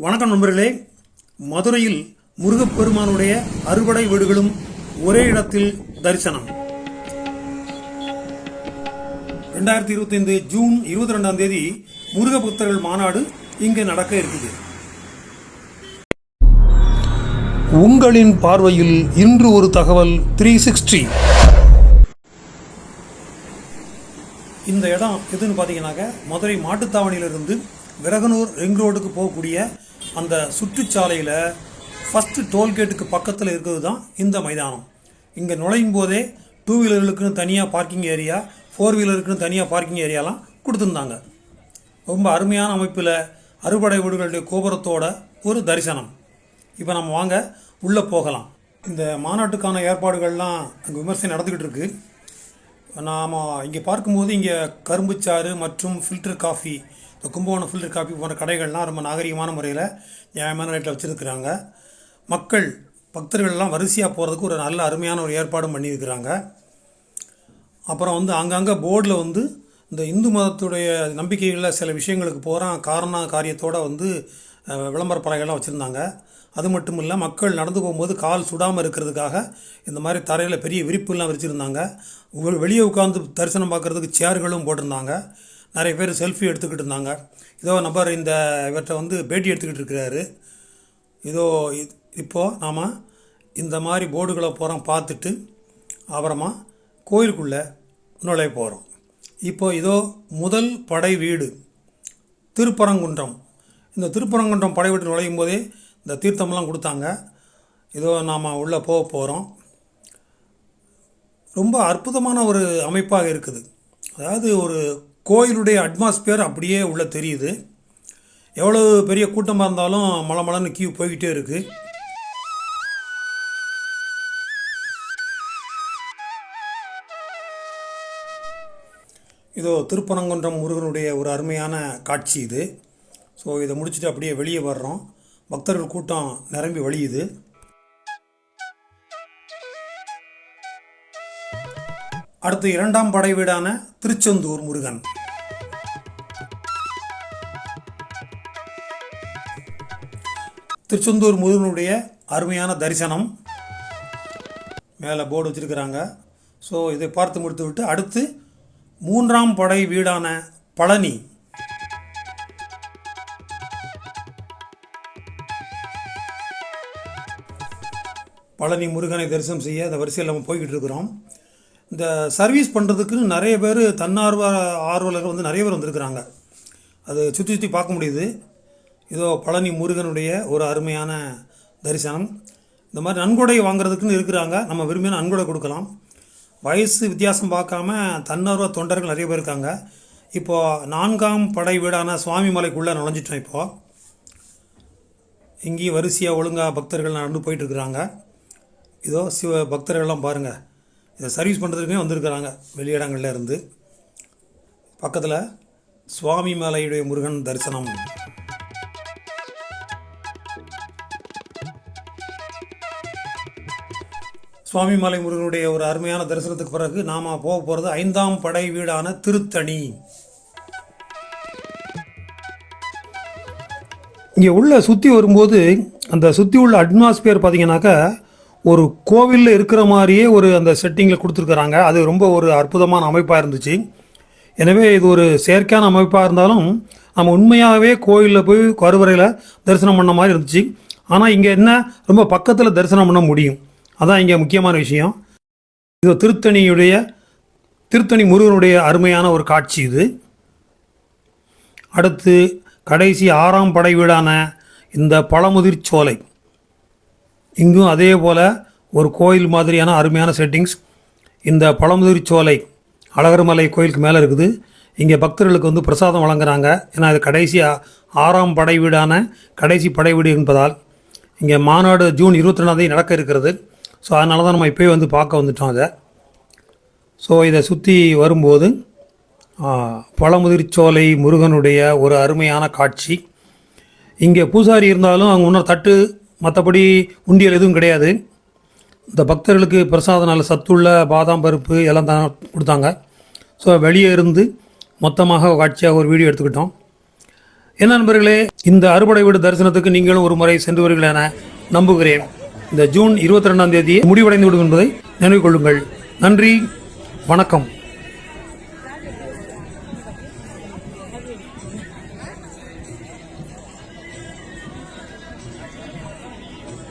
வணக்கம் நண்பர்களே. மதுரையில் முருகப்பெருமானுடைய அறுபடை வீடுகளும் ஒரே இடத்தில் தரிசனம். ரெண்டாயிரத்தி இருபத்தைந்து ஜூன் இருபத்தி ரெண்டாம் தேதி முருக பக்தர்கள் மாநாடு இங்கே நடக்க இருக்குது உங்களின் பார்வையில் இன்று ஒரு தகவல் த்ரீ சிக்ஸ்டி இந்த இடம் எதுன்னு பார்த்தீங்கன்னாக்க மதுரை மாட்டுத்தாவணியிலிருந்து விரகனூர் ரிங் ரோடுக்கு போகக்கூடிய அந்த சுற்றுச்சாலையில் ஃபஸ்ட்டு டோல்கேட்டுக்கு பக்கத்தில் இருக்கிறது தான் இந்த மைதானம். இங்கே நுழையும் போதே டூ வீலர்களுக்குன்னு தனியாக பார்க்கிங் ஏரியா ஃபோர் வீலருக்குன்னு தனியாக பார்க்கிங் ஏரியாலாம் கொடுத்துருந்தாங்க. ரொம்ப அருமையான அமைப்பில் அறுபடை வீடுகளுடைய கோபுரத்தோட ஒரு தரிசனம். இப்போ நம்ம வாங்க உள்ளே போகலாம். இந்த மாநாட்டுக்கான ஏற்பாடுகள்லாம் அங்கே விமர்சனம் நடந்துக்கிட்டு இருக்குது நாம் இங்கே பார்க்கும்போது இங்கே கரும்புச்சாறு மற்றும் ஃபில்டர் காஃபி இந்த கும்பகோணம் ஃபில்டர் காப்பி போன்ற கடைகள்லாம் ரொம்ப நாகரிகமான முறையில் நியாயமான ரேட்டில் வச்சுருக்குறாங்க. மக்கள் பக்தர்கள்லாம் வரிசையாக போகிறதுக்கு ஒரு நல்ல அருமையான ஒரு ஏற்பாடும் பண்ணியிருக்கிறாங்க. அப்புறம் வந்து அங்கங்கே போர்டில் வந்து இந்த இந்து மதத்துடைய நம்பிக்கைகளில் சில விஷயங்களுக்கு போகிறான் காரண காரியத்தோடு வந்து விளம்பர பலகைகள்லாம் வச்சுருந்தாங்க. அது மட்டும் இல்லை மக்கள் நடந்து போகும்போது கால் சுடாமல் இருக்கிறதுக்காக இந்த மாதிரி தரையில் பெரிய விரிப்புலாம் விரிச்சிருந்தாங்க. வெளியே உட்காந்து தரிசனம் பார்க்குறதுக்கு சேர்களும் போட்டிருந்தாங்க. நிறைய பேர் செல்ஃபி எடுத்துக்கிட்டு இருந்தாங்க. இதோ நபர் இந்த இவர்கிட்ட வந்து பேட்டி எடுத்துக்கிட்டு இருக்கிறாரு. இதோ இப்போது நாம் இந்த மாதிரி போர்டுகளை போகிறோம் பார்த்துட்டு அப்புறமா கோயிலுக்குள்ளே நுழைய போகிறோம் இப்போ இதோ முதல் படை வீடு திருப்பரங்குன்றம். இந்த திருப்பரங்குன்றம் படை வீடு நுழையும் போதே இந்த தீர்த்தம்லாம் கொடுத்தாங்க. இதோ நாம் உள்ளே போக போகிறோம் ரொம்ப அற்புதமான ஒரு அமைப்பாக இருக்குது. அதாவது ஒரு கோயிலுடைய அட்மாஸ்பியர் அப்படியே உள்ளே தெரியுது. எவ்வளோ பெரிய கூட்டமாக இருந்தாலும் மலை மலன்னு கியூ போய்கிட்டே இருக்குது இதோ திருப்பனங்குன்றம் முருகனுடைய ஒரு அருமையான காட்சி இது. ஸோ இதை முடிச்சுட்டு அப்படியே வெளியே வர்றோம். பக்தர்கள் கூட்டம் நிரம்பி வழியுது. அடுத்து இரண்டாம் படை வீடான திருச்செந்தூர் முருகன். திருச்செந்தூர் முருகனுடைய அருமையான தரிசனம். மேலே போர்டு வச்சிருக்கிறாங்க. ஸோ இதை பார்த்து முடித்து விட்டு அடுத்து மூன்றாம் படை வீடான பழனி. பழனி முருகனை தரிசனம் செய்ய அந்த வரிசையில் நம்ம போய்கிட்டு இருக்கிறோம். இந்த சர்வீஸ் பண்ணுறதுக்குன்னு நிறைய பேர் தன்னார்வ ஆர்வலர்கள் வந்து நிறைய பேர் வந்திருக்கிறாங்க. அது சுற்றி சுற்றி பார்க்க முடியுது. இதோ பழனி முருகனுடைய ஒரு அருமையான தரிசனம். இந்த மாதிரி நன்கொடை வாங்குறதுக்குன்னு இருக்கிறாங்க. நம்ம விரும்பின நன்கொடை கொடுக்கலாம். வயசு வித்தியாசம் பார்க்காம தன்னார்வ தொண்டர்கள் நிறைய பேர் இருக்காங்க. இப்போது நான்காம் படை வீடான சுவாமி மலைக்குள்ளே நுழைஞ்சிட்டோம் இப்போது இங்கேயும் வரிசையாக ஒழுங்காக பக்தர்கள் நடந்து போயிட்டு இருக்கிறாங்க. இதோ சிவ பக்தர்கள்லாம் பாருங்கள் இதை சர்வீஸ் பண்ணுறதுக்குமே வந்திருக்கிறாங்க. வெளியிடங்களில் இருந்து. பக்கத்தில் சுவாமி மலையுடைய முருகன் தரிசனம். சுவாமி மலை முருகனுடைய ஒரு அருமையான தரிசனத்துக்கு பிறகு நாம் போக போகிறது ஐந்தாம் படை வீடான திருத்தணி. இங்கே உள்ள சுற்றி வரும்போது அந்த சுற்றி உள்ள அட்மாஸ்பியர் பார்த்தீங்கன்னாக்கா ஒரு கோவிலில் இருக்கிற மாதிரியே ஒரு அந்த செட்டிங்கில் கொடுத்துருக்குறாங்க. அது ரொம்ப ஒரு அற்புதமான அமைப்பாக இருந்துச்சு. எனவே இது ஒரு செயற்கையான அமைப்பாக இருந்தாலும் நம்ம உண்மையாகவே கோயிலில் போய் கருவறையில் தரிசனம் பண்ண மாதிரி இருந்துச்சு. ஆனால் இங்கே என்ன? ரொம்ப பக்கத்தில் தரிசனம் பண்ண முடியும். அதான் இங்கே முக்கியமான விஷயம். இது திருத்தணியுடைய திருத்தணி முருகனுடைய அருமையான ஒரு காட்சி இது. அடுத்து கடைசி ஆறாம் படை வீடான இந்த பழமுதிர் சோலை இங்கும் அதே போல் ஒரு கோயில் மாதிரியான அருமையான செட்டிங்ஸ் இந்த பழமுதிர் சோலை அழகர்மலை கோயிலுக்கு மேலே இருக்குது. இங்கே பக்தர்களுக்கு வந்து பிரசாதம் வழங்குறாங்க. ஏன்னா இது கடைசி ஆறாம் படை வீடான கடைசி படை வீடு என்பதால் இங்கே மாநாடு ஜூன் இருபத்தி ரெண்டாந்தேதி நடக்க இருக்கிறது. ஸோ அதனால தான் நம்ம இப்போயே வந்து பார்க்க வந்துட்டோம் அதை. ஸோ இதை சுற்றி வரும்போது பழமுதிர்ச்சோலை முருகனுடைய ஒரு அருமையான காட்சி. இங்கே பூசாரி இருந்தாலும் அவங்க இன்னும் தட்டு மற்றபடி உண்டியல் எதுவும் கிடையாது. இந்த பக்தர்களுக்கு பிரசாதம் நல்ல சத்துள்ள பாதாம் பருப்பு எல்லாம் தான் கொடுத்தாங்க. ஸோ வெளியே இருந்து மொத்தமாக காட்சியாக ஒரு வீடியோ எடுத்துக்கிட்டோம். என்ன நண்பர்களே இந்த அறுபடை வீடு தரிசனத்துக்கு நீங்களும் ஒரு முறை சென்று வருவீர்கள் என நம்புகிறேன். இந்த ஜூன் இருபத்தி ரெண்டாம் தேதி முடிவடைந்து விடும் என்பதை நினைவு கொள்ளுங்கள். நன்றி வணக்கம்.